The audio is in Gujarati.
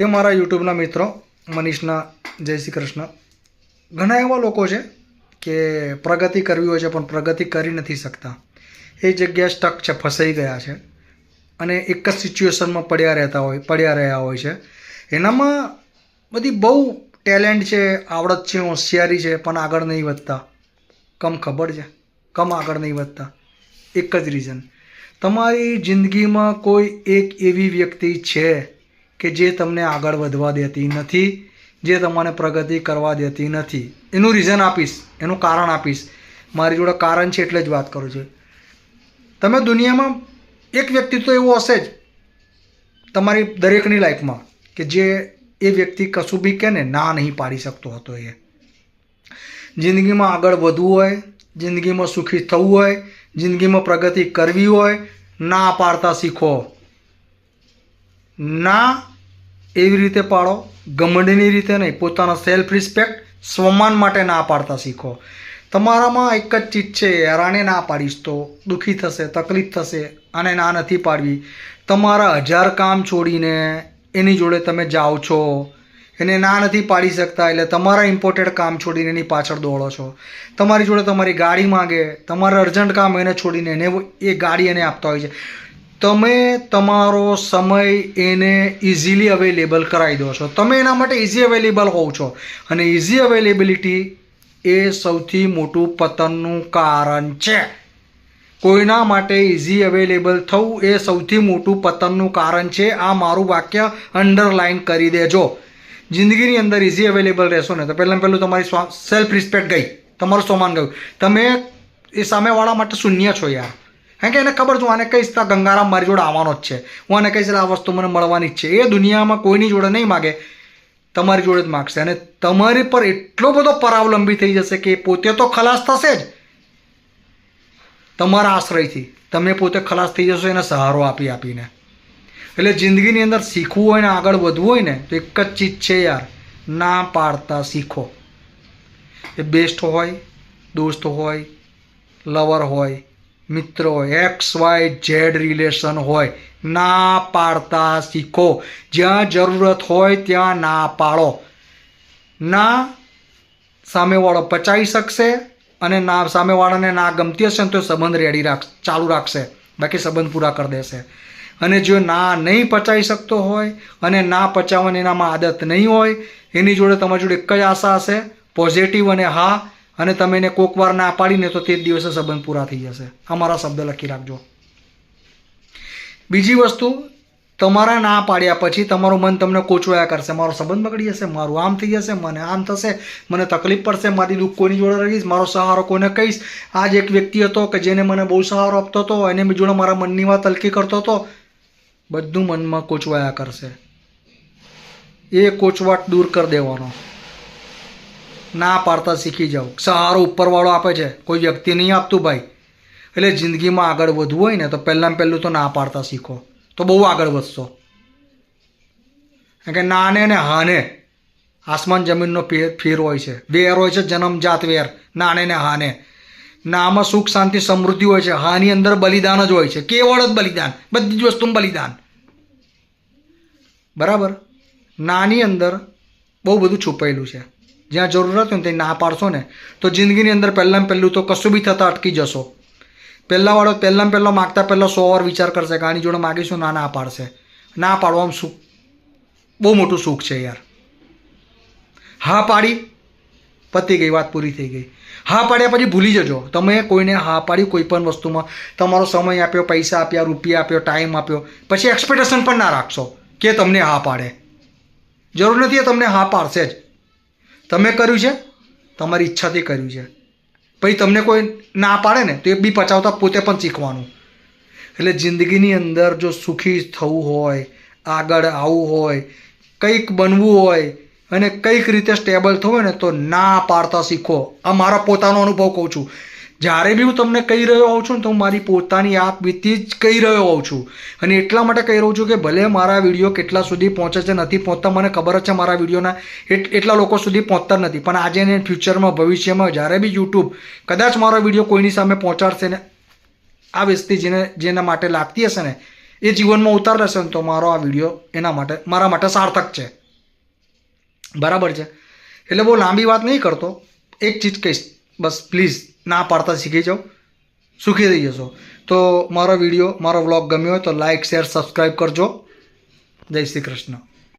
એ મારા યુટ્યુબના મિત્રો, મનીષના, જય શ્રી કૃષ્ણ. ઘણા એવા લોકો છે કે પ્રગતિ કરવી હોય છે, પણ પ્રગતિ કરી નથી શકતા. એ જગ્યા સ્ટક છે, ફસાઈ ગયા છે. અને એક જ સિચ્યુએશનમાં પડ્યા રહેતા હોય, પડ્યા રહ્યા હોય છે. એનામાં બધી બહુ ટેલેન્ટ છે, આવડત છે, હોશિયારી છે, પણ આગળ નહીં વધતા. કમ ખબર છે? કમ આગળ નહીં વધતા. એક જ રીઝન તમારી જિંદગીમાં કોઈ એક એવી વ્યક્તિ છે કે જે તમને આગળ વધવા દેતી નથી, જે તમને પ્રગતિ કરવા દેતી નથી. એનું રીઝન આપીશ, એનું કારણ આપીશ. મારી જોડે કારણ છે એટલે જ વાત કરું છું. તમે દુનિયામાં એક વ્યક્તિ તો એવું હશે જ તમારી દરેકની લાઈફમાં કે જે એ વ્યક્તિ કશું બી કે ને ના નહીં પાડી શકતો હતો એ. જિંદગીમાં આગળ વધવું હોય, જિંદગીમાં સુખી થવું હોય, જિંદગીમાં પ્રગતિ કરવી હોય, ના પાડતા શીખો. ના એવી રીતે પાડો, ગમંડની રીતે નહીં, પોતાનો સેલ્ફ રિસ્પેક્ટ સ્વમાન માટે ના પાડતા શીખો. તમારામાં એક જ ચીજ છે, હેરાને ના પાડીશ તો, દુઃખી થશે, તકલીફ થશે અને ના નથી પાડવી. તમારા હજાર કામ છોડીને એની જોડે તમે જાઓ છો, એને ના નથી પાડી શકતા, એટલે તમારા ઇમ્પોર્ટેડ કામ છોડીને એની પાછળ દોડો છો. તમારી જોડે તમારી ગાડી માગે, તમારા અર્જન્ટ કામ એને છોડીને એને એ ગાડી એને આપતા હોય છે. તમે તમારો સમય એને ઇઝીલી અવેલેબલ કરાવી દો છો. તમે એના માટે ઇઝી અવેલેબલ હોવ છો. અને ઇઝી અવેલેબિલિટી એ સૌથી મોટું પતનનું કારણ છે. કોઈના માટે ઇઝી અવેલેબલ થવું એ સૌથી મોટું પતનનું કારણ છે. આ મારું વાક્ય અંડરલાઇન કરી દેજો. જિંદગીની અંદર ઇઝી અવેલેબલ રહેશો ને, તો પહેલાં પહેલું તમારી સેલ્ફ રિસ્પેક્ટ ગઈ. તમારું સ્વમાન ગયું. તમે એ સામેવાળા માટે શૂન્ય છો યાર. કારણ કે એને ખબર છું આને કહીશ તો ગંગારામ મારી જોડે આવવાનો જ છે. હું આને કહીશ આ વસ્તુ મને મળવાની જ છે. એ દુનિયામાં કોઈની જોડે નહીં માગે, તમારી જોડે જ માગશે. અને તમારી પર એટલો બધો પરાવલંબી થઈ જશે કે પોતે તો ખલાસ થશે જ. તમારા આશ્રયથી તમે પોતે ખલાસ થઈ જશો, એને સહારો આપી આપીને. એટલે જિંદગીની અંદર શીખવું હોય ને, આગળ વધવું હોય ને, તો એક જ ચીજ છે યાર, ના પાડતા શીખો. એ બેસ્ટ હોય, દોસ્ત હોય, લવર હોય મિત્ર, એક્સ વાય ઝેડ રિલેશન હોય, ના પાડતા શીખો. જ્યાં જરૂરત હોય ત્યાં ના પાડો. ના સામેવાળો પચાવી શકશે અને ના સામેવાળાને ના ગમતી હશે ને તો સંબંધ રેડી રાખ, ચાલુ રાખશે. બાકી સંબંધ પૂરા કરી દેશે. અને જો ના નહીં પચાવી શકતો હોય અને ના પચાવવાની એનામાં આદત નહીં હોય, એની જોડે તમારી જોડે એક જ આશા હશે પોઝિટિવ અને હા અને તમે એને કોક વાર ના પાડીને તો તે જ દિવસે સંબંધ પૂરા થઈ જશે. અમારા શબ્દ લખી રાખજો. બીજી વસ્તુ, તમારા ના પાડ્યા પછી તમારું મન તમને કોચવાયા કરશે. મારો સંબંધ બગડી જશે, મારું આમ થઈ જશે, મને આમ થશે, મને તકલીફ પડશે, મારી દુઃખ કોઈની જોડે રહીશ, મારો સહારો કોઈને કહીશ. આજ એક વ્યક્તિ હતો કે જેને મને બહુ સહારો આપતો હતો, એને જોડે મારા મનની વાત હલકી કરતો હતો. બધું મનમાં કોચવાયા કરશે. એ કોચવાટ દૂર કરી દેવાનો. ના પાડતા શીખી જાઓ. સહારો ઉપરવાળો આપે છે. કોઈ વ્યક્તિ નહીં આપતું ભાઈ. એટલે જિંદગીમાં આગળ વધવું હોય ને તો પહેલાં પહેલું તો ના પાડતા શીખો. તો બહુ આગળ વધશો. કે નાને ને હાને આસમાન જમીનનો ફેર હોય છે. વેર હોય છે જન્મજાત વેર. નાને ને હાને. નામાં સુખ, શાંતિ, સમૃદ્ધિ હોય છે. હાની અંદર બલિદાન જ હોય છે. કેવળ જ બલિદાન. બધી જ વસ્તુમાં બલિદાન. બરાબર? નાની અંદર બહુ બધું છુપાયેલું છે. જ્યાં જરૂરત હોય ને ત્યાં ના પાડશો ને, તો જિંદગીની અંદર પહેલાં પહેલું તો કશું બી થતાં અટકી જશો. પહેલાંવાળો પહેલાં પહેલાં માગતા પહેલાં સો વાર વિચાર કરશે કે આની જોડે માગીશું, ના ના પાડશે. ના પાડવામાં સુખ, બહુ મોટું સુખ છે યાર. હા પાડી, પતી ગઈ, વાત પૂરી થઈ ગઈ. હા પાડ્યા પછી ભૂલી જજો. તમે કોઈને હા પાડી કોઈ પણ વસ્તુમાં, તમારો સમય આપ્યો, પૈસા આપ્યા, રૂપિયા આપ્યો, ટાઈમ આપ્યો, પછી એક્સપેક્ટેશન પણ ના રાખશો કે તમને હા પાડે. જરૂર નથી એ તમને હા પાડશે જ. તમે કર્યું છે? તમારી ઈચ્છાથી કર્યું છે. પછી તમને કોઈ ના પાડે ને, તો એ બી પચાવતા પોતે પણ શીખવાનું. એટલે જિંદગીની અંદર જો સુખી થવું હોય, આગળ આવવું હોય, કંઈક બનવું હોય, અને કંઈક રીતે સ્ટેબલ થવું હોય ને, તો ના પાડતા શીખો. આ મારા પોતાનો અનુભવ કહું છું. જ્યારે બી હું તમને કહી રહ્યો હોઉં છું ને તો હું મારી પોતાની આપ વીતી જ કહી રહ્યો હોઉં છું. અને એટલા માટે કહી રહ્યો છું કે ભલે મારા વીડિયો કેટલા સુધી પહોંચે છે, નથી પહોંચતા, મને ખબર જ છે મારા વિડીયોના એટ- એટલા લોકો સુધી પહોંચતા નથી. પણ આજે ને ફ્યુચરમાં ભવિષ્યમાં, જ્યારે બી યુટ્યુબ કદાચ મારો વીડિયો કોઈની સામે પહોંચાડશે ને, આ વસ્તી જેને, જેના માટે લાગતી હશે ને, એ જીવનમાં ઉતાર લેશે ને તો મારો આ વીડિયો એના માટે, મારા માટે સાર્થક છે. બરાબર છે? એટલે બહુ લાંબી વાત નહીં કરતો. એક ચીજ કહીશ. બસ પ્લીઝ ના પાડતા શીખી જાઓ. સુખી થઈ જશો. તો મારો વીડિયો, મારો વ્લોગ ગમ્યો હોય તો લાઇક શેર સબસ્ક્રાઈબ કરજો. જય શ્રી કૃષ્ણ.